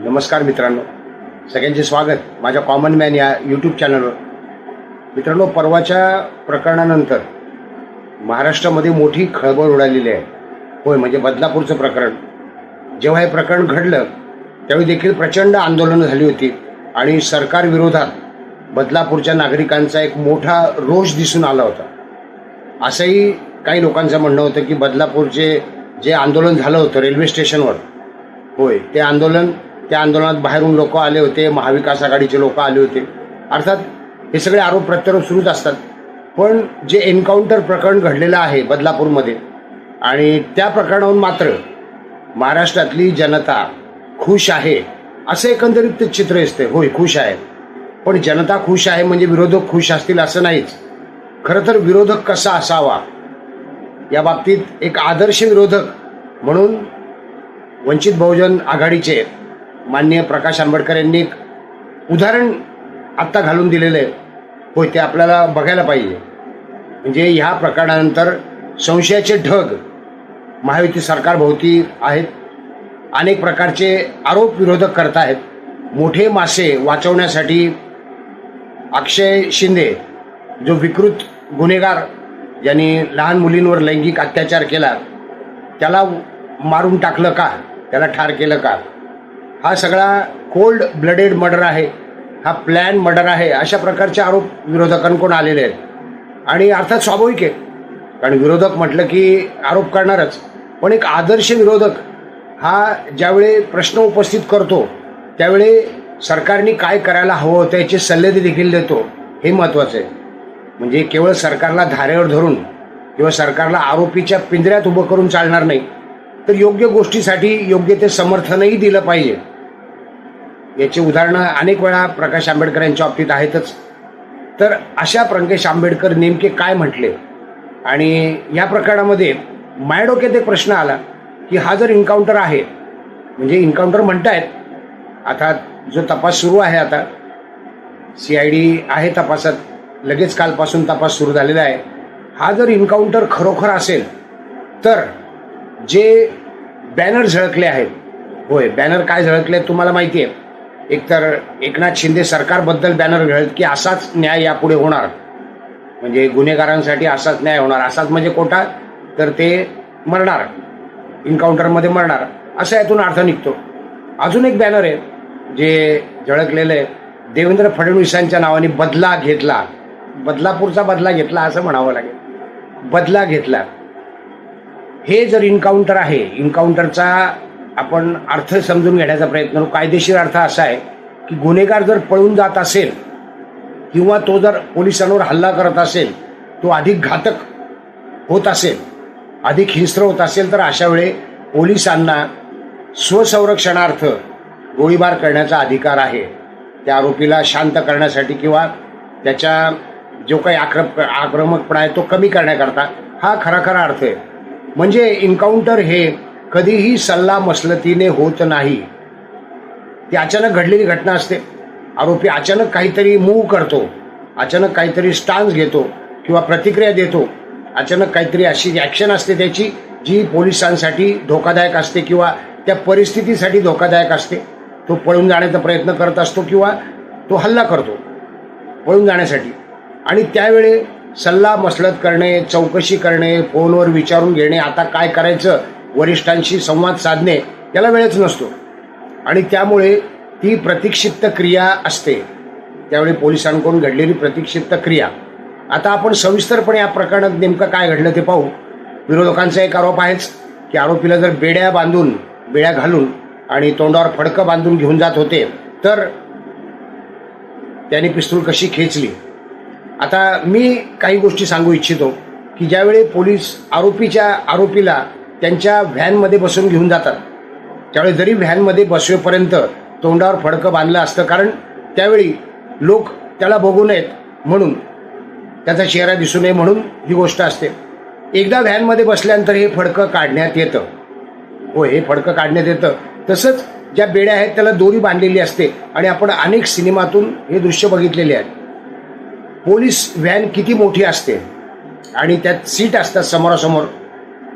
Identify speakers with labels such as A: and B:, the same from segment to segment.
A: नमस्कार मित्रांनो. सगळ्यांचे स्वागत. माझ्या कॉमन मॅन या यूट्यूब चॅनलवर मित्रांनो परवाच्या प्रकरणानंतर महाराष्ट्रामध्ये मोठी खळबळ उडालेली आहे. होय म्हणजे बदलापूरचं प्रकरण. जेव्हा हे प्रकरण घडलं त्यावेळी देखील प्रचंड आंदोलनं झाली होती आणि सरकारविरोधात बदलापूरच्या नागरिकांचा एक मोठा रोष दिसून आला होता. असंही काही लोकांचं म्हणणं होतं की बदलापूरचे जे आंदोलन झालं होतं रेल्वे स्टेशनवर होय ते आंदोलन त्या आंदोलनात बाहेरून लोक आले होते महाविकास आघाडीचे लोक आले होते. अर्थात हे सगळे आरोप प्रत्यारोप सुरूच असतात. पण जे एन्काउंटर प्रकरण घडलेलं आहे बदलापूरमध्ये आणि त्या प्रकरणाहून मात्र महाराष्ट्रातली जनता खुश आहे असं एकंदरीत ते चित्र असते होय खुश आहे. पण जनता खुश आहे म्हणजे विरोधक खुश असतील असं नाहीच. खरं तर विरोधक कसा असावा? या बाबतीत एक आदर्श विरोधक म्हणून वंचित बहुजन आघाडीचे माननीय प्रकाश आंबेडकर यांनी एक उदाहरण आत्ता घालून दिलेलं आहे. होय ते आपल्याला बघायला पाहिजे. म्हणजे ह्या प्रकरणानंतर संशयाचे ढग महायुती सरकारभोवती आहेत. अनेक प्रकारचे आरोप विरोधक करत आहेत. मोठे मासे वाचवण्यासाठी अक्षय शिंदे जो विकृत गुन्हेगार ज्यांनी लहान मुलींवर लैंगिक अत्याचार केला त्याला मारून टाकलं का? त्याला ठार केलं का? हा सगळा कोल्ड ब्लडेड मर्डर आहे. हा प्लॅन मर्डर आहे. अशा प्रकारचे आरोप विरोधकांकडून आलेले आहेत. आणि अर्थात स्वाभाविक आहे. कारण विरोधक म्हटलं की आरोप करणारच. पण एक आदर्श विरोधक हा ज्यावेळी प्रश्न उपस्थित करतो त्यावेळी सरकारने काय करायला हवं होतं याचे सल्ले देखील देतो. हे महत्त्वाचं आहे. म्हणजे केवळ सरकारला धारेवर धरून किंवा सरकारला आरोपीच्या पिंजऱ्यात उभं करून चालणार नाही तर योग्य गोष्टीसाठी योग्य ते समर्थनही दिलं पाहिजे. याची उदाहरणं अनेक वेळा प्रकाश आंबेडकर यांच्या बाबतीत आहेतच. तर अशा प्रकाश आंबेडकर नेमके काय म्हटले? आणि या प्रकरणामध्ये माझ्या डोक्यात एक प्रश्न आला की हा जर इन्काउंटर आहे म्हणजे इन्काउंटर म्हणतायत आता जो तपास सुरू आहे आता सी आय डी आहे तपासात लगेच कालपासून तपास सुरू झालेला आहे. हा जर इन्काउंटर खरोखर असेल तर जे बॅनर झळकले आहेत होय बॅनर काय झळकले तुम्हाला माहिती आहे. एकतर एकनाथ शिंदे सरकारबद्दल बॅनर घडत की असाच न्याय यापुढे होणार. म्हणजे गुन्हेगारांसाठी असाच न्याय होणार. असाच म्हणजे कोटा? तर ते मरणार. इन्काउंटरमध्ये मरणार. असा यातून अर्थ निघतो. अजून एक बॅनर आहे जे झळकलेलं आहे. देवेंद्र फडणवीसांच्या नावाने बदला घेतला. बदलापूरचा बदला घेतला असं म्हणावं लागेल. बदला घेतला. हे जर इन्काउंटर आहे इन्काउंटरचा आपण अर्थ समजून घेण्याचा प्रयत्न करू. कायदेशीर अर्थ असा आहे की गुन्हेगार जर पळून जात असेल किंवा तो जर पोलिसांवर हल्ला करत असेल तो अधिक घातक होत असेल अधिक हिंस्र होत असेल तर अशा वेळी पोलिसांना स्वसंरक्षणार्थ गोळीबार करण्याचा अधिकार आहे. त्या आरोपीला शांत करण्यासाठी किंवा त्याच्या जो काही आक्रम आक्रमकपणा आहे तो कमी करण्याकरता हा खरा खरा अर्थ आहे. म्हणजे इन्काउंटर हे कधीही सल्ला मसलतीने होत नाही. ती अचानक घडलेली घटना असते. आरोपी अचानक काहीतरी मूव करतो. अचानक काहीतरी स्टान्स घेतो किंवा प्रतिक्रिया देतो. अचानक काहीतरी अशी ॲक्शन असते त्याची जी पोलिसांसाठी धोकादायक असते किंवा त्या परिस्थितीसाठी धोकादायक असते. तो पळून जाण्याचा प्रयत्न करत असतो किंवा तो हल्ला करतो पळून जाण्यासाठी. आणि त्यावेळी सल्ला मसलत करणे चौकशी करणे फोनवर विचारून घेणे आता काय करायचं वरिष्ठांशी संवाद साधणे याला वेळच नसतो. आणि त्यामुळे ती प्रतिक्षिप्त क्रिया असते. त्यावेळी पोलिसांकडून घडलेली प्रतिक्षिप्त क्रिया. आता आपण सविस्तरपणे या प्रकरणात नेमकं काय घडलं ते पाहू. विरोधकांचा एक आरोप आहेच की आरोपीला जर बेड्या बांधून बेड्या घालून आणि तोंडावर फडकं बांधून घेऊन जात होते तर त्याने पिस्तूल कशी खेचली? आता मी काही गोष्टी सांगू इच्छितो की ज्यावेळी पोलीस आरोपीच्या आरोपीला त्यांच्या व्हॅनमध्ये बसून घेऊन जातात. त्यावेळी जरी व्हॅनमध्ये बसवेपर्यंत तोंडावर फडकं बांधलं असतं कारण त्यावेळी लोक त्याला बघू नयेत म्हणून त्याचा चेहरा दिसू नये म्हणून ही गोष्ट असते. एकदा व्हॅनमध्ये बसल्यानंतर हे फडकं काढण्यात येतं. हो हे फडकं काढण्यात येतं. तसंच ज्या बेड्या आहेत त्याला दोरी बांधलेली असते आणि आपण अनेक सिनेमातून हे दृश्य बघितलेले आहेत. पोलीस व्हॅन किती मोठी असते आणि त्यात सीट असतात समोरासमोर.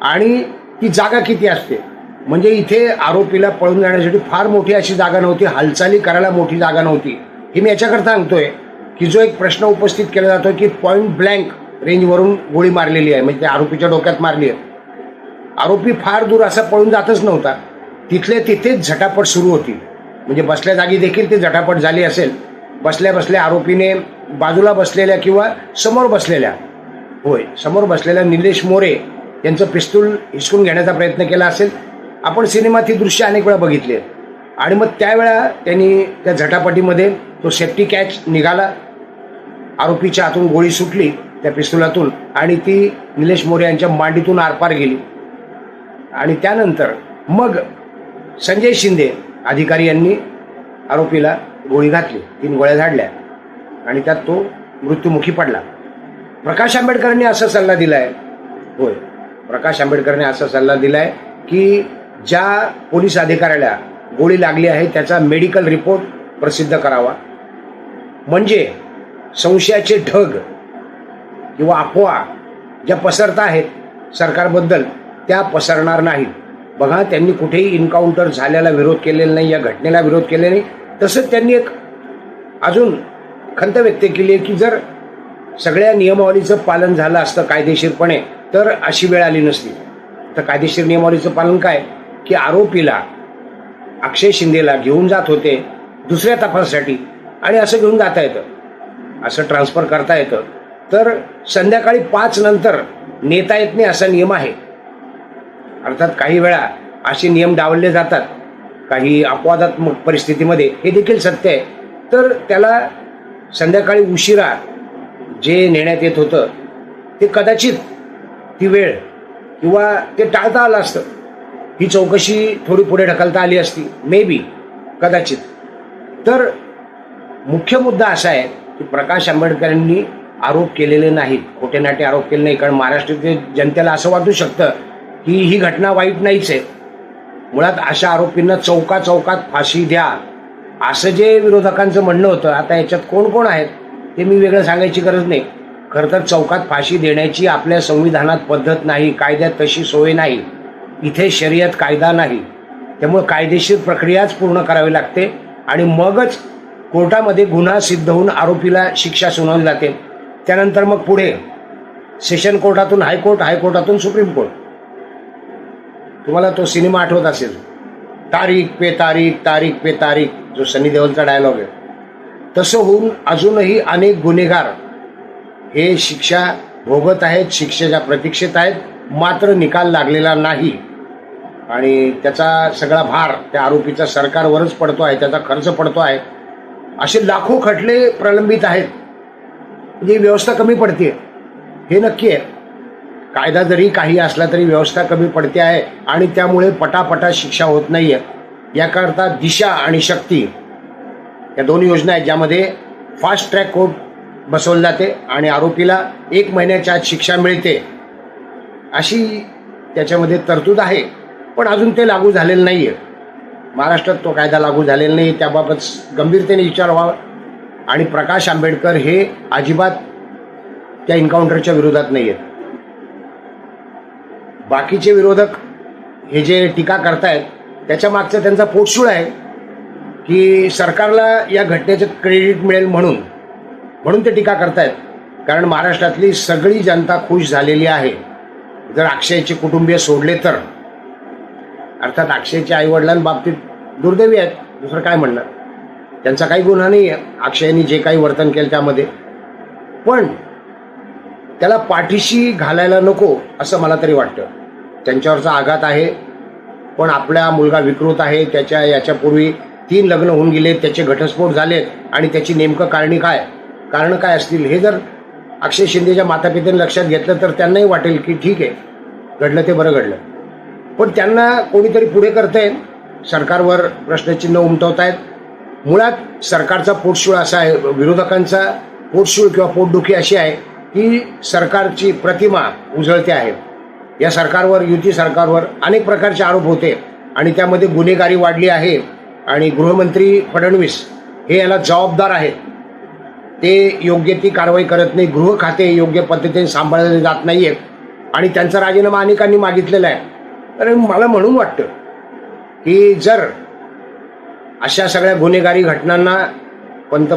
A: आणि ती जागा किती असते? म्हणजे इथे आरोपीला पळून जाण्यासाठी फार मोठी अशी जागा नव्हती हालचाली करायला मोठी जागा नव्हती. हे मी याच्याकरता सांगतोय की जो एक प्रश्न उपस्थित केला जातो की पॉईंट ब्लँक रेंजवरून गोळी मारलेली आहे म्हणजे त्या आरोपीच्या डोक्यात मारली आहे. आरोपी फार दूर असा पळून जातच नव्हता. तिथल्या तिथेच झटापट सुरू होती. म्हणजे बसल्या जागी देखील ती झटापट झाली असेल. बसल्या बसल्या आरोपीने बाजूला बसलेल्या किंवा समोर बसलेल्या होय समोर बसलेल्या निलेश मोरे यांचं पिस्तूल हिसकून घेण्याचा प्रयत्न केला असेल. आपण सिनेमात ही दृश्य अनेक वेळा बघितली आणि मग त्यावेळा त्यांनी त्या झटापटीमध्ये तो सेफ्टी कॅच निघाला. आरोपीच्या हातून गोळी सुटली त्या पिस्तुलातून आणि ती निलेश मोरे यांच्या मांडीतून आरपार गेली. आणि त्यानंतर मग संजय शिंदे अधिकारी यांनी आरोपीला गोळी घातली. तीन गोळ्या झाडल्या आणि त्यात तो मृत्युमुखी पडला. प्रकाश आंबेडकरांनी असा सल्ला दिला आहे होय. प्रकाश आंबेडकरने असा सल्ला दिलाय की ज्या पोलीस अधिकाऱ्याला गोळी लागली आहे त्याचा मेडिकल रिपोर्ट प्रसिद्ध करावा. म्हणजे संशयाचे ढग किंवा अफवा ज्या पसरत आहेत सरकारबद्दल त्या पसरणार नाहीत बघा त्यांनी कुठेही इन्काउंटर झाल्याला विरोध केलेला नाही या घटनेला विरोध केलेला नाही. तसंच त्यांनी एक अजून खंत व्यक्त केली आहे की जर सगळ्या नियमावलीचं पालन झालं असतं कायदेशीरपणे तर अशी वेळ आली नसती. तर कायदेशीर नियमावलीचं पालन काय? की आरोपीला अक्षय शिंदेला घेऊन जात होते दुसऱ्या तपासासाठी आणि असं घेऊन जाता येतं. असं ट्रान्सफर करता येतं. तर संध्याकाळी पाच नंतर नेता येत नाही असा नियम आहे. अर्थात काही वेळा असे नियम डावलले जातात. काही अपवादात्मक परिस्थितीमध्ये हे देखील सत्य आहे. तर त्याला संध्याकाळी उशिरा जे नेण्यात येत होतं ते कदाचित ती वेळ किंवा ते टाळता आलं असतं. ही चौकशी थोडी पुढे ढकलता आली असती. मे बी कदाचित. तर मुख्य मुद्दा असा आहे की प्रकाश आंबेडकरांनी आरोप केलेले नाहीत. खोटे नाटे आरोप केले नाही कारण महाराष्ट्रातील जनतेला असं वाटू शकतं की ही घटना वाईट नाहीच आहे. मुळात अशा आरोपींना चौका चौकात फाशी द्या. असं जे विरोधकांचं म्हणणं होतं आता याच्यात कोण कोण आहेत ते मी वेगळं सांगायची गरज नाही. खरं तर चौकात फाशी देण्याची आपल्या संविधानात पद्धत नाही कायद्यात तशी सोय नाही. इथे शर्यत कायदा नाही. त्यामुळे कायदेशीर प्रक्रियाच पूर्ण करावी लागते आणि मगच कोर्टामध्ये गुन्हा सिद्ध होऊन आरोपीला शिक्षा सुनावली जाते. त्यानंतर मग पुढे सेशन कोर्टातून हायकोर्ट हायकोर्टातून सुप्रीम कोर्ट. तुम्हाला तो सिनेमा आठवत असेल. तारीख पे तारीख तारीख पे तारीख जो सनी देवलचा डायलॉग आहे. तसं होऊन अजूनही अनेक गुन्हेगार हे शिक्षा भोगत आहेत शिक्षेच्या प्रतीक्षेत आहेत मात्र निकाल लागलेला नाही. आणि त्याचा सगळा भार त्या आरोपीचा सरकारवरच पडतो आहे त्याचा खर्च पडतो आहे. असे लाखो खटले प्रलंबित आहेत. म्हणजे व्यवस्था कमी पडते हे नक्की आहे. कायदा जरी काही असला तरी व्यवस्था कमी पडते आहे आणि त्यामुळे पटापटा शिक्षा होत नाही आहे याकरता दिशा आणि शक्ती या दोन योजना आहेत ज्यामध्ये फास्ट ट्रॅक कोर्ट बसवलं जाते आणि आरोपीला एक महिन्याच्या आत शिक्षा मिळते. अशी त्याच्यामध्ये तरतूद आहे पण अजून ते लागू झालेलं नाही आहे महाराष्ट्रात तो कायदा लागू झालेला नाही त्याबाबत गंभीरतेने विचार व्हावा. आणि प्रकाश आंबेडकर हे अजिबात त्या एन्काउंटरच्या विरोधात नाही आहेत बाकीचे विरोधक हे जे टीका करतायत त्याच्या मागचा त्यांचा पोटशूळ आहे की सरकारला या घटनेचं क्रेडिट मिळेल म्हणून म्हणून ते टीका करतायत. कारण महाराष्ट्रातली सगळी जनता खुश झालेली आहे. जर अक्षयचे कुटुंबीय सोडले तर. अर्थात अक्षयच्या आईवडिलांबाबतीत दुर्दैवी आहेत. दुसरं काय म्हणणार? त्यांचा काही गुन्हा नाही आहे अक्षयने जे काही वर्तन केलं त्यामध्ये. पण त्याला पाठीशी घालायला नको असं मला तरी वाटतं. त्यांच्यावरचा आघात आहे. पण आपला मुलगा विकृत आहे. त्याच्या याच्यापूर्वी तीन लग्न होऊन गेले त्याचे घटस्फोट झालेत. आणि त्याची नेमकं कारणी काय? कारण काय असतील हे जर अक्षय शिंदेच्या मातापित्याने लक्षात घेतलं तर त्यांनाही वाटेल की ठीक आहे घडलं ते बरं घडलं. पण त्यांना कोणीतरी पुढे करतंय सरकारवर प्रश्नचिन्ह उमटवतायत. मुळात सरकारचा पोटशूळ असा आहे विरोधकांचा पोटशूळ किंवा पोटदुखी अशी आहे की सरकारची प्रतिमा उजळते आहे. या सरकारवर युती सरकारवर अनेक प्रकारचे आरोप होते आणि त्यामध्ये गुन्हेगारी वाढली आहे. आणि गृहमंत्री फडणवीस हे याला जबाबदार आहेत. ते योग्य ती कारवाई करत नाही. गृह खाते योग्य पद्धतीने सांभाळले जात नाही आहेत आणि त्यांचा राजीनामा अनेकांनी मागितलेला आहे. तर मला म्हणून वाटतं की जर अशा सगळ्या गुन्हेगारी घटनांना पंत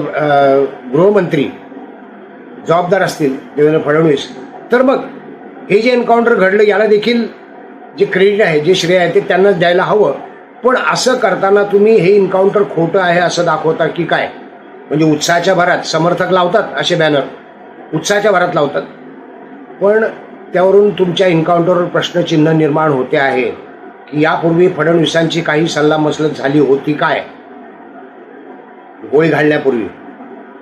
A: गृहमंत्री जबाबदार असतील देवेंद्र फडणवीस तर मग हे जे एन्काउंटर घडलं याला देखील जे क्रेडिट आहे जे श्रेय आहे ते त्यांनाच द्यायला हवं. पण असं करताना तुम्ही हे एन्काउंटर खोटं आहे असं दाखवता की काय? म्हणजे उत्साहाच्या भरात समर्थक लावतात असे बॅनर उत्साहाच्या भरात लावतात. पण त्यावरून तुमच्या एन्काउंटरवर प्रश्नचिन्ह निर्माण होते आहे. की यापूर्वी फडणवीसांची काही सल्लामसलत झाली होती काय? गोळी घालण्यापूर्वी.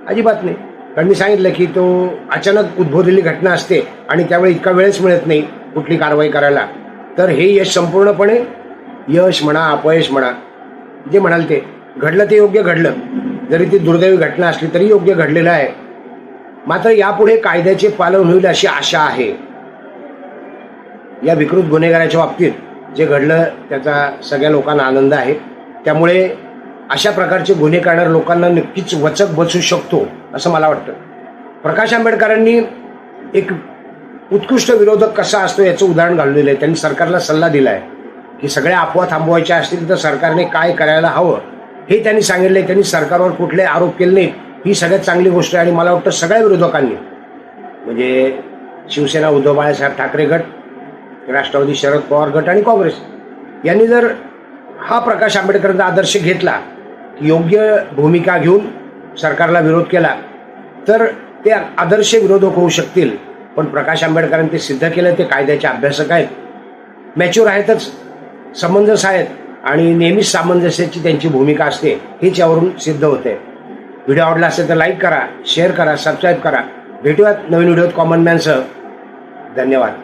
A: अजिबात नाही. कारण मी सांगितलं की तो अचानक उद्भवलेली घटना असते आणि त्यावेळी इतका वेळच मिळत नाही कुठली कारवाई करायला. तर हे यश संपूर्णपणे यश म्हणा अपयश म्हणा. जे म्हणाल ते. घडलं ते योग्य घडलं. जरी ती दुर्दैवी घटना असली तरी योग्य घडलेलं आहे. मात्र यापुढे कायद्याचे पालन होईल अशी आशा आहे. या विकृत गुन्हेगाराच्या बाबतीत जे घडलं त्याचा सगळ्या लोकांना आनंद आहे. त्यामुळे अशा प्रकारचे गुन्हे करणाऱ्या लोकांना नक्कीच वचक बसू शकतो असं मला वाटतं. प्रकाश आंबेडकरांनी एक उत्कृष्ट विरोधक कसा असतो याचं उदाहरण घाललेलं आहे त्यांनी सरकारला सल्ला दिला आहे की सगळ्या अफवा थांबवायच्या असतील तर सरकारने काय करायला हवं हे त्यांनी सांगितलं आहे त्यांनी सरकारवर कुठले आरोप केले नाहीत. ही सगळ्यात चांगली गोष्ट आहे आणि मला वाटतं सगळ्या विरोधकांनी. म्हणजे शिवसेना उद्धव बाळासाहेब ठाकरे गट राष्ट्रवादी शरद पवार गट आणि काँग्रेस. यांनी जर हा प्रकाश आंबेडकरांचा आदर्श घेतला की योग्य भूमिका घेऊन सरकारला विरोध केला तर ते आदर्श विरोधक होऊ शकतील. पण प्रकाश आंबेडकरांनी ते सिद्ध केलं ते कायद्याचे अभ्यासक आहेत. मॅच्युअर आहेतच. समंजस आहेत. आणि नेहमीच सामंजस्याची त्यांची भूमिका असते हेच यावरून सिद्ध होते. व्हिडिओ आवडला असेल तर लाईक करा शेअर करा सबस्क्राईब करा. भेटूयात नवीन व्हिडिओत कॉमन मॅनसह. धन्यवाद.